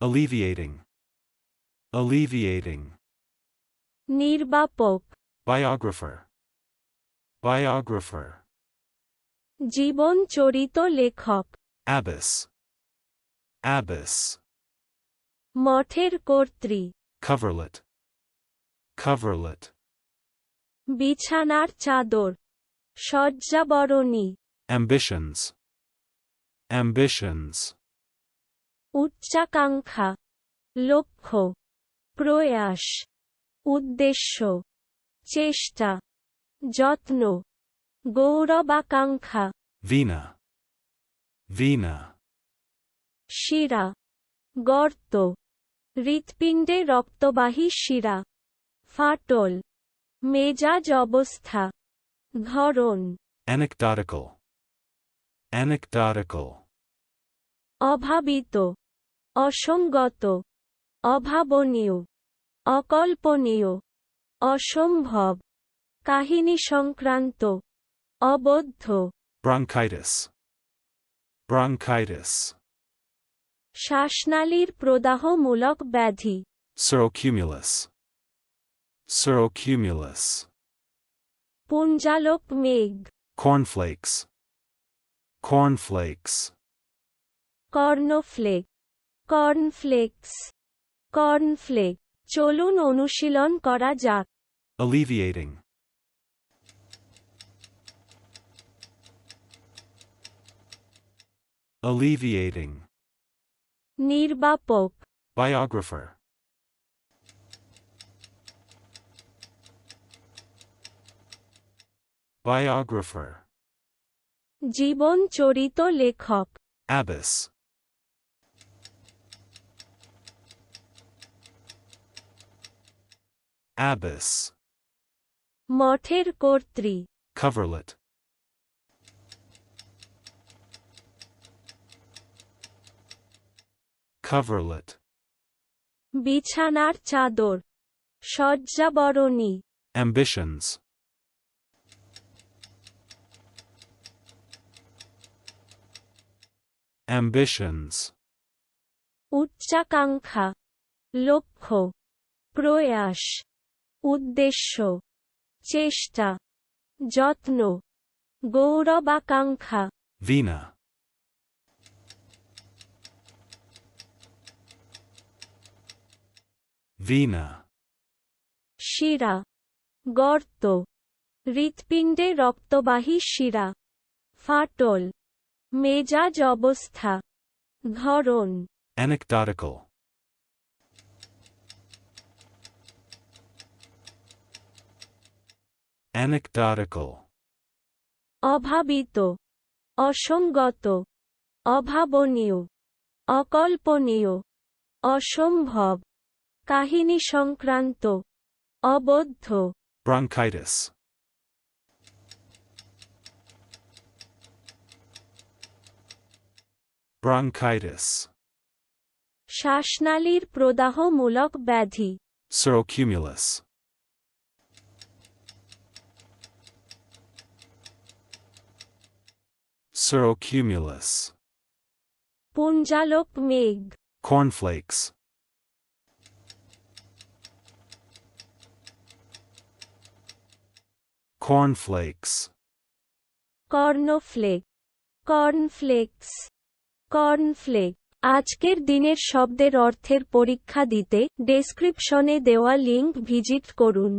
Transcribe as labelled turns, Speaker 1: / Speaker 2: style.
Speaker 1: Alleviating. Alleviating.
Speaker 2: নির্বাপক
Speaker 1: Biographer. Biographer.
Speaker 2: জীবন চরিত লেখক
Speaker 1: Abbess. Abbess.
Speaker 2: মঠের কর্ত্রী
Speaker 1: Coverlet. Coverlet.
Speaker 2: বিছানার চাদর শয্যাবরণী
Speaker 1: Ambitions. Ambitions.
Speaker 2: উচ্চাকাঙ্ক্ষা লক্ষ্য প্রয়াস উদ্দেশ্য চেষ্টা যত্ন গৌরবাকাঙ্ক্ষা
Speaker 1: Vena. Vena.
Speaker 2: শিরা গর্ত হৃৎপিণ্ডে রক্তবাহী শিরা ফাটল মেজাজ অবস্থা ধরন
Speaker 1: Anecdotical. Anecdotical.
Speaker 2: অভাবিত অসংগত অভাবনীয় অকল্পনীয় অসম্ভব কাহিনী সংক্রান্ত অবদ্ধ।
Speaker 1: ব্রাঙ্কাইডাস ব্রাঙ্কাইডাস
Speaker 2: শ্বাসনালীর প্রদাহমূলক ব্যাধি।
Speaker 1: সরোকিউমুলাস সরোকিউমুলাস
Speaker 2: পুঞ্জালক মেঘ।
Speaker 1: Cornflakes cornflakes
Speaker 2: cornflakes cornflakes cornflake চলুন অনুশীলন করা যাক
Speaker 1: Alleviating. Alleviating.
Speaker 2: নির্বাপক
Speaker 1: Biographer. Biographer.
Speaker 2: জীবন চরিত লেখক
Speaker 1: Abbess. Abbess.
Speaker 2: মঠের কর্ত্রী
Speaker 1: Coverlet. Coverlet.
Speaker 2: বিছানার চাদর শয্যাবরণী
Speaker 1: Ambitions. Ambitions.
Speaker 2: উচ্চাকাঙ্ক্ষা লক্ষ্য প্রয়াস উদ্দেশ্য চেষ্টা যত্ন গৌরবাকাঙ্ক্ষা
Speaker 1: Vena. Vena.
Speaker 2: শিরা গর্ত হৃৎপিণ্ডে রক্তবাহী শিরা ফাটল মেজাজ অবস্থা ধরন
Speaker 1: Anecdotical. Anecdotical.
Speaker 2: অভাবিত অসঙ্গত অভাবনীয় অকল্পনীয় অসম্ভব কাহিনী সংক্রান্ত অবদ্ধ
Speaker 1: Bronchitis. Bronchitis.
Speaker 2: শ্বাসনালীর প্রদাহমূলক ব্যাধি
Speaker 1: Cirrocumulus. Cirrocumulus.
Speaker 2: পুঞ্জালক মেঘ
Speaker 1: Cornflakes. Cornflakes.
Speaker 2: Cornflake cornflakes cornflake আজকের দিনের শব্দের অর্থের পরীক্ষা দিতে ডেসক্রিপশনে দেওয়া লিংক ভিজিট করুন